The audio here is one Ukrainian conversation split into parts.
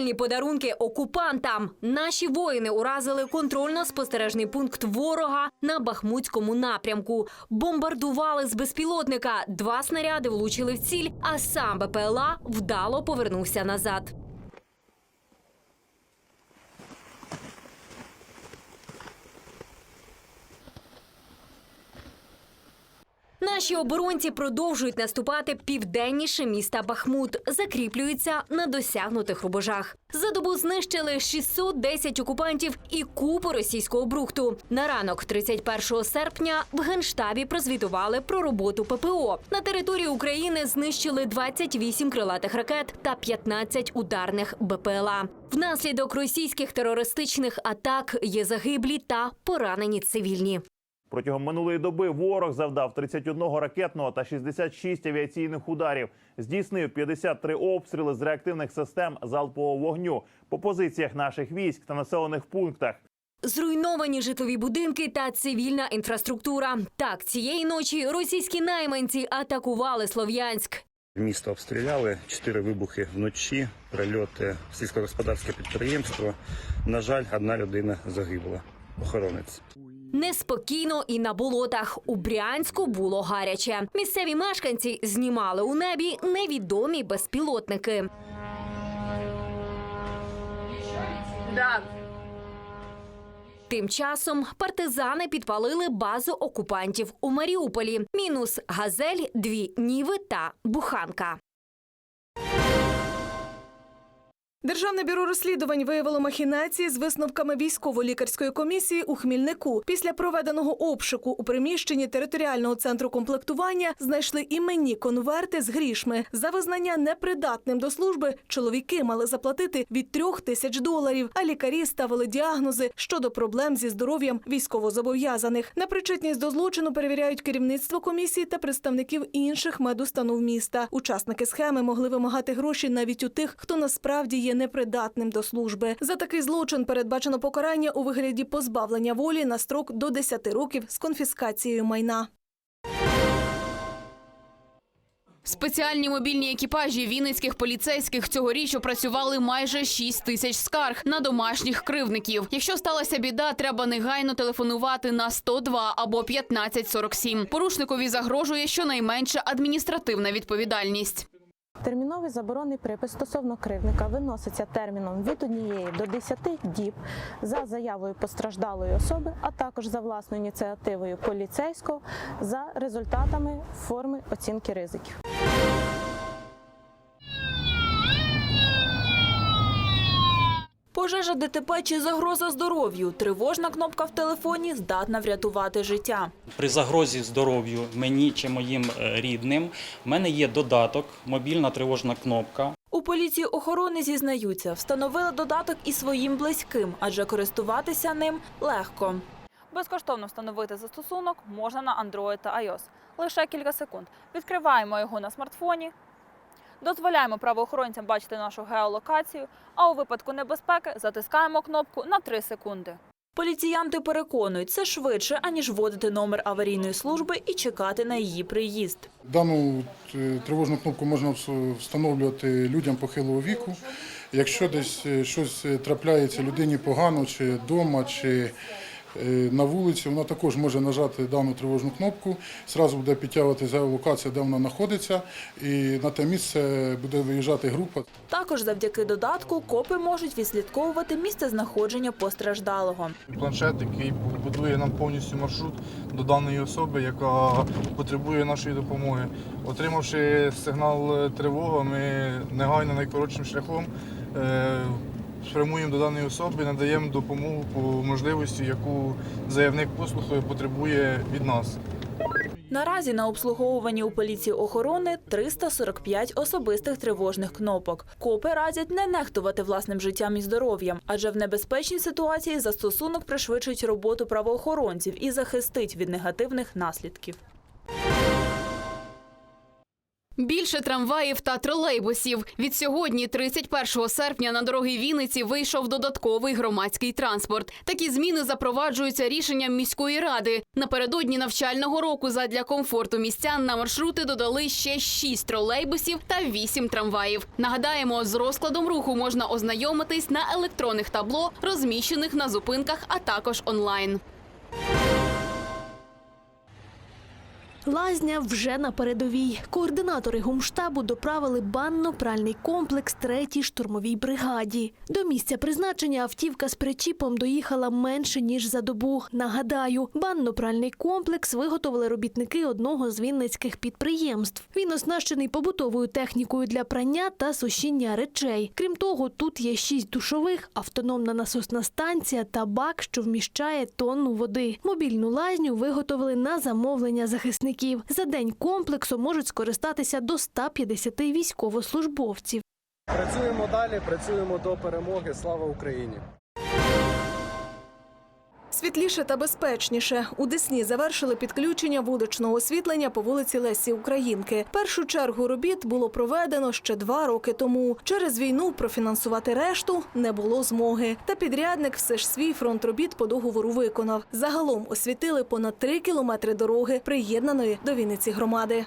смертельні подарунки окупантам. Наші воїни уразили контрольно-спостережний пункт ворога на Бахмутському напрямку. Бомбардували з безпілотника. Два снаряди влучили в ціль, а сам БПЛА вдало повернувся назад. Наші оборонці продовжують наступати південніше міста Бахмут, закріплюються на досягнутих рубежах. За добу знищили 610 окупантів і купу російського брухту. На ранок, 31 серпня, в генштабі прозвітували про роботу ППО. На території України знищили 28 крилатих ракет та 15 ударних БПЛА. Внаслідок російських терористичних атак є загиблі та поранені цивільні. Протягом минулої доби ворог завдав 31 ракетного та 66 авіаційних ударів. Здійснив 53 обстріли з реактивних систем залпового вогню по позиціях наших військ та населених пунктах. Зруйновані житлові будинки та цивільна інфраструктура. Так, цієї ночі російські найманці атакували Слов'янськ. Місто обстріляли, чотири вибухи вночі, прильоти в сільськогосподарське підприємство. На жаль, одна людина загибла. Охоронець. Неспокійно і на болотах. У Брянську було гаряче. Місцеві мешканці знімали у небі невідомі безпілотники. Тим часом партизани підпалили базу окупантів у Маріуполі. Мінус газель, дві ніви та буханка. Державне бюро розслідувань виявило махінації з висновками військово-лікарської комісії у Хмільнику. Після проведеного обшуку у приміщенні територіального центру комплектування знайшли іменні конверти з грішми. За визнання непридатним до служби чоловіки мали заплатити від трьох тисяч доларів, а лікарі ставили діагнози щодо проблем зі здоров'ям військовозобов'язаних. На причетність до злочину перевіряють керівництво комісії та представників інших медустанов міста. Учасники схеми могли вимагати гроші навіть у тих, хто насправді є непридатним до служби. За такий злочин передбачено покарання у вигляді позбавлення волі на строк до 10 років з конфіскацією майна. Спеціальні мобільні екіпажі вінницьких поліцейських цьогоріч опрацювали майже 6 тисяч скарг на домашніх кривдників. Якщо сталася біда, треба негайно телефонувати на 102 або 1547. Порушникові загрожує щонайменше адміністративна відповідальність. Терміновий заборонний припис стосовно кривника виноситься терміном від однієї до 10 діб за заявою постраждалої особи, а також за власною ініціативою поліцейського за результатами форми оцінки ризиків. Пожежа ДТП чи загроза здоров'ю. Тривожна кнопка в телефоні здатна врятувати життя. При загрозі здоров'ю мені чи моїм е, рідним в мене є додаток, мобільна тривожна кнопка. У поліції охорони зізнаються, встановили додаток і своїм близьким, адже користуватися ним легко. Безкоштовно встановити застосунок можна на Android та iOS. Лише кілька секунд. Відкриваємо його на смартфоні. Дозволяємо правоохоронцям бачити нашу геолокацію, а у випадку небезпеки затискаємо кнопку на 3 секунди. Поліціянти переконують, це швидше, аніж вводити номер аварійної служби і чекати на її приїзд. Дану е, тривожну кнопку можна встановлювати людям похилого віку. Якщо десь е, щось е, трапляється людині погано, чи вдома, чи на вулиці, вона також може нажати дану тривожну кнопку. Зразу буде підтягувати геолокація, де вона знаходиться, і на те місце буде виїжджати група. Також завдяки додатку копи можуть відслідковувати місце знаходження постраждалого. Планшет, який будує нам повністю маршрут до даної особи, яка потребує нашої допомоги. Отримавши сигнал е, тривога, ми негайно найкоротшим шляхом спрямуємо до даної особи, надаємо допомогу по можливості, яку заявник послуху потребує від нас. Наразі на обслуговуванні у поліції охорони 345 особистих тривожних кнопок. Копи радять не нехтувати власним життям і здоров'ям, адже в небезпечній ситуації застосунок пришвидшить роботу правоохоронців і захистить від негативних наслідків. Більше трамваїв та тролейбусів. Від сьогодні, 31 серпня, на дороги Вінниці вийшов додатковий громадський транспорт. Такі зміни запроваджуються рішенням міської ради. Напередодні навчального року задля комфорту містян на маршрути додали ще 6 тролейбусів та 8 трамваїв. Нагадаємо, з розкладом руху можна ознайомитись на електронних табло, розміщених на зупинках, а також онлайн. Лазня вже на передовій. Координатори гумштабу доправили банно-пральний комплекс третій штурмовій бригаді. До місця призначення автівка з причіпом доїхала менше ніж за добу. Нагадаю, банно-пральний комплекс виготовили робітники одного з вінницьких підприємств. Він оснащений побутовою технікою для прання та сушіння речей. Крім того, тут є шість душових, автономна насосна станція та бак, що вміщає тонну води. Мобільну лазню виготовили на замовлення захисників. За день комплексу можуть скористатися до 150 військовослужбовців. Працюємо далі, працюємо до перемоги. Слава Україні! Світліше та безпечніше у Десні завершили підключення вуличного освітлення по вулиці Лесі Українки. Першу чергу робіт було проведено ще два роки тому. Через війну профінансувати решту не було змоги. Та підрядник все ж свій фронт робіт по договору виконав. Загалом освітили понад три кілометри дороги, приєднаної до Вінниці громади.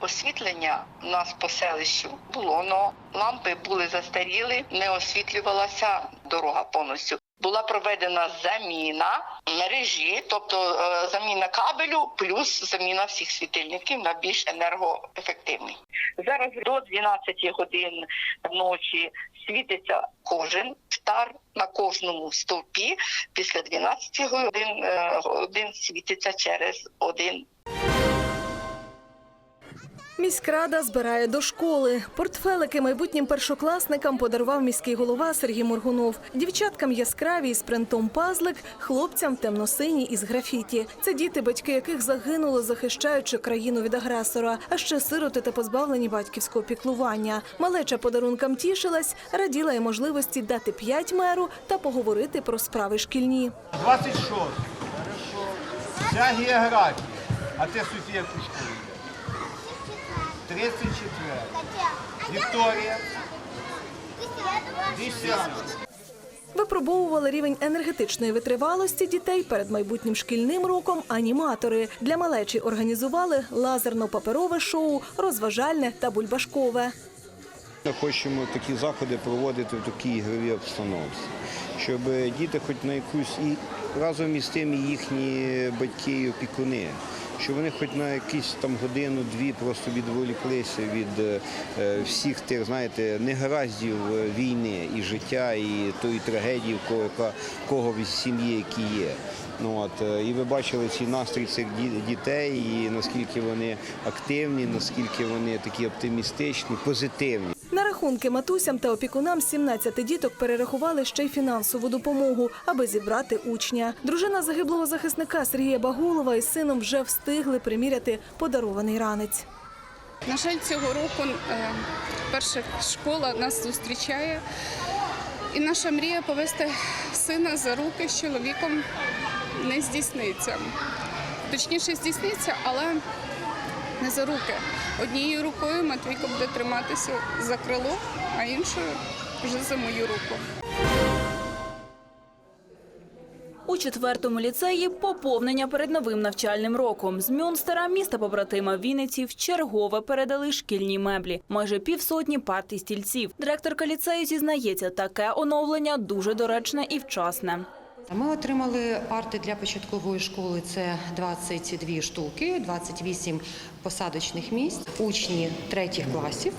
освітлення у нас по селищу було, но лампи були застаріли, не освітлювалася дорога повністю. Була проведена заміна мережі, тобто е, заміна кабелю, плюс заміна всіх світильників на більш енергоефективний. Зараз до 12 годин ночі світиться кожен штар на кожному стовпі. Після 12 годин, е, годин світиться через один Міськрада збирає до школи. Портфелики майбутнім першокласникам подарував міський голова Сергій Моргунов. Дівчаткам яскраві із принтом пазлик, хлопцям темно-сині із графіті. Це діти, батьки яких загинули, захищаючи країну від агресора, а ще сироти та позбавлені батьківського піклування. Малеча подарункам тішилась, раділа й можливості дати п'ять меру та поговорити про справи шкільні. 26. Вся географія. А ти Софія яку школу? 34. Вікторія. 10. Випробовували рівень енергетичної витривалості дітей перед майбутнім шкільним роком аніматори. Для малечі організували лазерно-паперове шоу, розважальне та бульбашкове. Ми хочемо такі заходи проводити в такій ігровій обстановці, щоб діти хоч на якусь і разом із тим їхні батьки і опікуни, щоб вони хоч на якісь там годину-дві просто відволіклися від е, всіх тих, знаєте, негараздів е, війни і життя, і тої трагедії, кого, кого в сім'ї, які є. Ну, от, е, і ви бачили цей настрій цих ді- дітей, і наскільки вони активні, наскільки вони такі оптимістичні, позитивні. На рахунки матусям та опікунам 17 діток перерахували ще й фінансову допомогу, аби зібрати учня. Дружина загиблого захисника Сергія Багулова із сином вже встигли приміряти подарований ранець. На жаль, цього року е, перша школа нас зустрічає, і наша мрія повести сина за руки з чоловіком не здійсниться. Точніше, здійсниться, але не за руки. Однією рукою Матвійко буде триматися за крило, а іншою вже за мою руку. У четвертому ліцеї поповнення перед новим навчальним роком. З Мюнстера, міста побратима Вінниці, в чергове передали шкільні меблі. Майже півсотні парт і стільців. Директорка ліцею зізнається, таке оновлення дуже доречне і вчасне. Ми отримали парти для початкової школи. Це 22 штуки, 28 посадочних місць. Учні третіх класів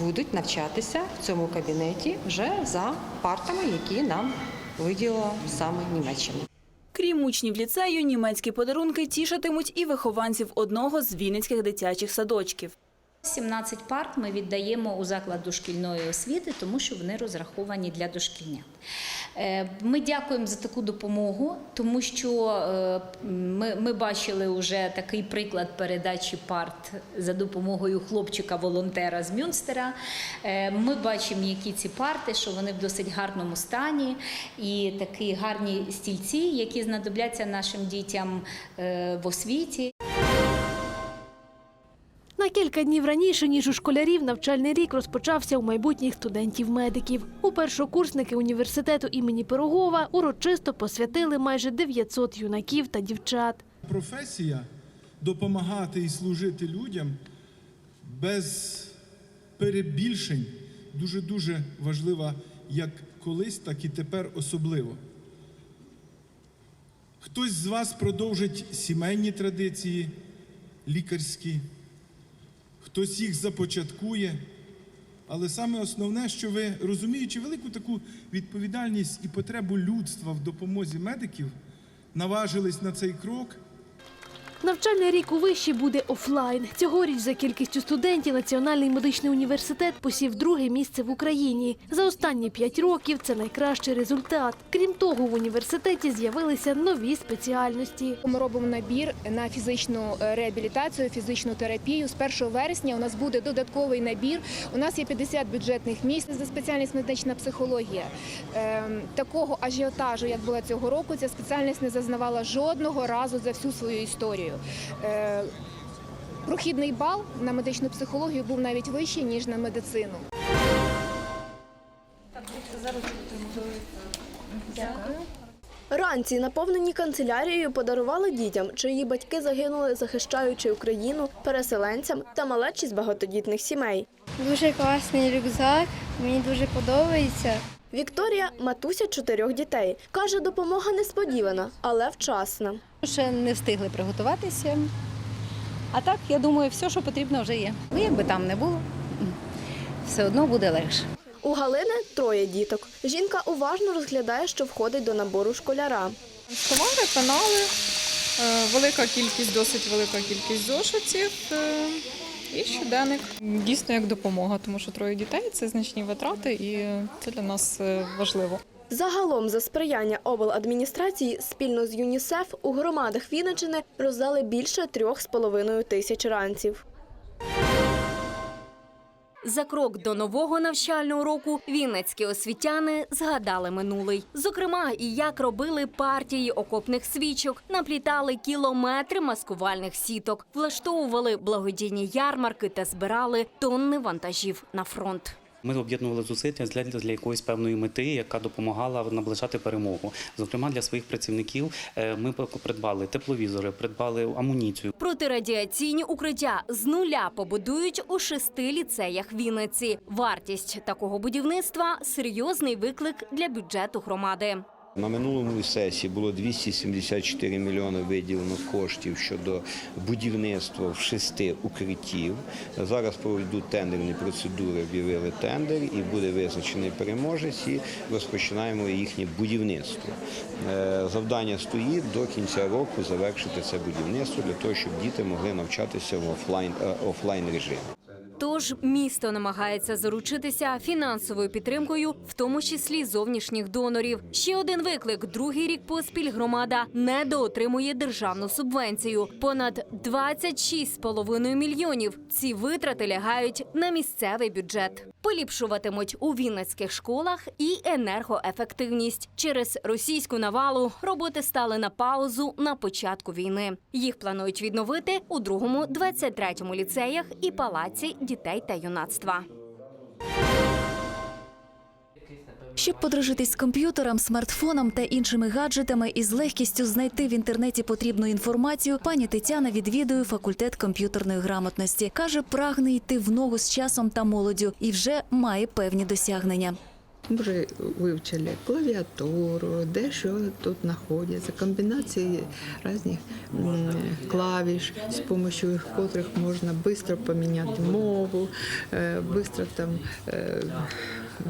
будуть навчатися в цьому кабінеті вже за партами, які нам виділила саме Німеччина. Крім учнів ліцею, німецькі подарунки тішитимуть і вихованців одного з вінницьких дитячих садочків. 17 парт ми віддаємо у заклад дошкільної освіти, тому що вони розраховані для дошкільнят. Е, Ми дякуємо за таку допомогу, тому що е, ми, ми бачили вже такий приклад передачі парт за допомогою хлопчика-волонтера з Мюнстера. Е, Ми бачимо, які ці парти, що вони в досить гарному стані, і такі гарні стільці, які знадобляться нашим дітям в освіті. Кілька днів раніше, ніж у школярів, навчальний рік розпочався у майбутніх студентів-медиків. У першокурсники університету імені Пирогова урочисто посвятили майже 900 юнаків та дівчат. професія допомагати і служити людям без перебільшень дуже-дуже важлива як колись, так і тепер особливо. Хтось з вас продовжить сімейні традиції лікарські, хтось їх започаткує. Але саме основне, що ви розуміючи велику таку відповідальність і потребу людства в допомозі медиків, наважились на цей крок. Навчальний рік у виші буде офлайн. Цьогоріч за кількістю студентів Національний медичний університет посів друге місце в Україні. За останні п'ять років це найкращий результат. Крім того, в університеті з'явилися нові спеціальності. Ми робимо набір на фізичну е, реабілітацію, фізичну терапію. З 1 вересня у нас буде додатковий набір. У нас є 50 бюджетних місць за спеціальність медична психологія. Ем, Такого ажіотажу, як була цього року, ця спеціальність не зазнавала жодного разу за всю свою історію. Е, Прохідний бал на медичну психологію був навіть вищий ніж на медицину. Ранці, наповнені канцелярією, подарували дітям, чиї батьки загинули, захищаючи Україну, переселенцям та малечі з багатодітних сімей. Дуже класний рюкзак, мені дуже подобається. Вікторія матуся чотирьох дітей. Каже, допомога несподівана, але вчасна. Ще не встигли приготуватися. А так, я думаю, все, що потрібно, вже є. Ну, якби там не було, все одно буде легше. У Галини троє діток. Жінка уважно розглядає, що входить до набору школяра. Товари, пенали, е, велика кількість, досить велика кількість зошитів е, і щоденник. Дійсно як допомога, тому що троє дітей це значні витрати, і це для нас е, важливо. Загалом за сприяння обладміністрації спільно з ЮНІСЕФ у громадах Вінничини роздали більше трьох з половиною тисяч ранців. За крок до нового навчального року вінницькі освітяни згадали минулий. Зокрема, і як робили партії окопних свічок, наплітали кілометри маскувальних сіток, влаштовували благодійні ярмарки та збирали тонни вантажів на фронт. Ми об'єднували зусилля для, для якоїсь певної мети, яка допомагала наближати перемогу. Зокрема, для своїх працівників е, ми придбали тепловізори, придбали амуніцію. Протирадіаційні укриття з нуля побудують у шести ліцеях Вінниці. Вартість такого будівництва серйозний виклик для бюджету громади. На минулому сесії було 274 мільйони виділено коштів щодо будівництва в шести укриттів. Зараз проведуть тендерні процедури, об'явили тендер і буде визначений переможець і розпочинаємо їхнє будівництво. Е, Завдання стоїть до кінця року завершити це будівництво для того, щоб діти могли навчатися в офлайн, е, офлайн режимі. Тож місто намагається заручитися фінансовою підтримкою, в тому числі зовнішніх донорів. Ще один виклик: другий рік поспіль громада недоотримує державну субвенцію. Понад 26,5 мільйонів. Ці витрати лягають на місцевий бюджет. Поліпшуватимуть у вінницьких школах і енергоефективність. Через російську навалу роботи стали на паузу на початку війни. Їх планують відновити у другому, 23-му ліцеях і палаці дітей та юнацтва. Щоб подружитись з комп'ютером, смартфоном та іншими гаджетами і з легкістю знайти в інтернеті потрібну інформацію, пані Тетяна відвідує факультет комп'ютерної грамотності. каже, прагне йти в ногу з часом та молоддю і вже має певні досягнення. Вже вивчили клавіатуру, де що тут знаходиться, комбінації різних клавіш, з допомогою котрих можна швидко поміняти мову, швидко там е,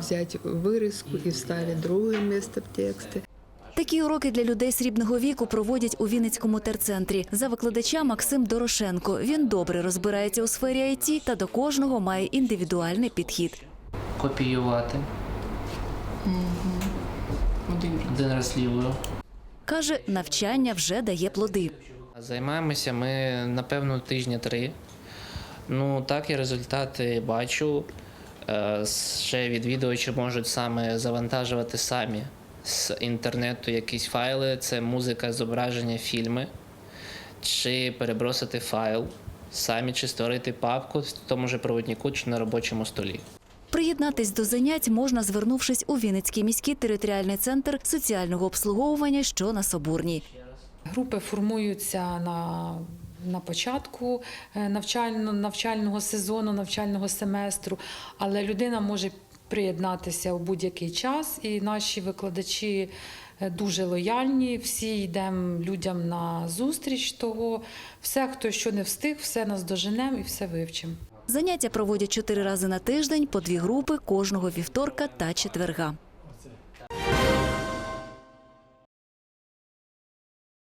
взяти вирізку і вставити друге місце в тексті. Такі уроки для людей срібного віку проводять у Вінницькому терцентрі. За викладача Максим Дорошенко. Він добре розбирається у сфері IT та до кожного має індивідуальний підхід. Копіювати. Один раз лівою. Каже, навчання вже дає плоди. Займаємося ми напевно тижня три. Ну так і результати бачу. Е, Ще відвідувачі можуть саме завантажувати самі з інтернету якісь файли, це музика, зображення, фільми, чи перебросити файл самі чи створити папку в тому же проводнику чи на робочому столі. Приєднатись до занять можна, звернувшись у Вінницький міський територіальний центр соціального обслуговування, що на Соборній. Групи формуються на, на початку е, навчально, навчального сезону, навчального семестру, але людина може приєднатися у будь-який час, і наші викладачі е, дуже лояльні. Всі йдемо людям на зустріч того. Все, хто що не встиг, все наздоженемо і все вивчимо. Заняття проводять чотири рази на тиждень по дві групи кожного вівторка та четверга.